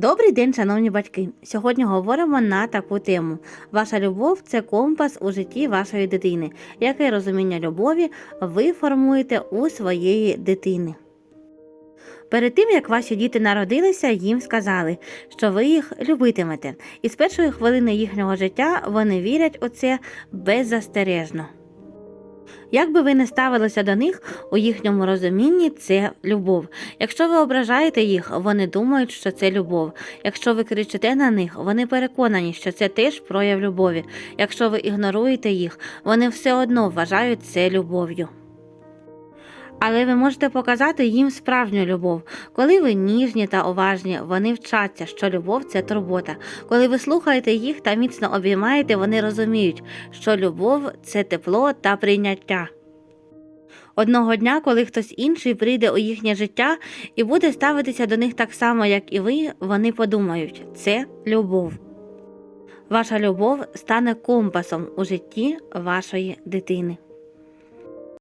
Добрий день, шановні батьки. Сьогодні говоримо на таку тему. Ваша любов це компас у житті вашої дитини. Яке розуміння любові ви формуєте у своєї дитини? Перед тим як ваші діти народилися, їм сказали, що ви їх любитимете, і з першої хвилини їхнього життя вони вірять у це беззастережно. Як би ви не ставилися до них, у їхньому розумінні це любов. Якщо ви ображаєте їх, вони думають, що це любов. Якщо ви кричите на них, вони переконані, що це теж прояв любові. Якщо ви ігноруєте їх, вони все одно вважають це любов'ю. Але ви можете показати їм справжню любов. Коли ви ніжні та уважні, вони вчаться, що любов це турбота. Коли ви слухаєте їх та міцно обіймаєте, вони розуміють, що любов це тепло та прийняття. Одного дня, коли хтось інший прийде у їхнє життя і буде ставитися до них так само, як і ви, вони подумають це любов. Ваша любов стане компасом у житті вашої дитини.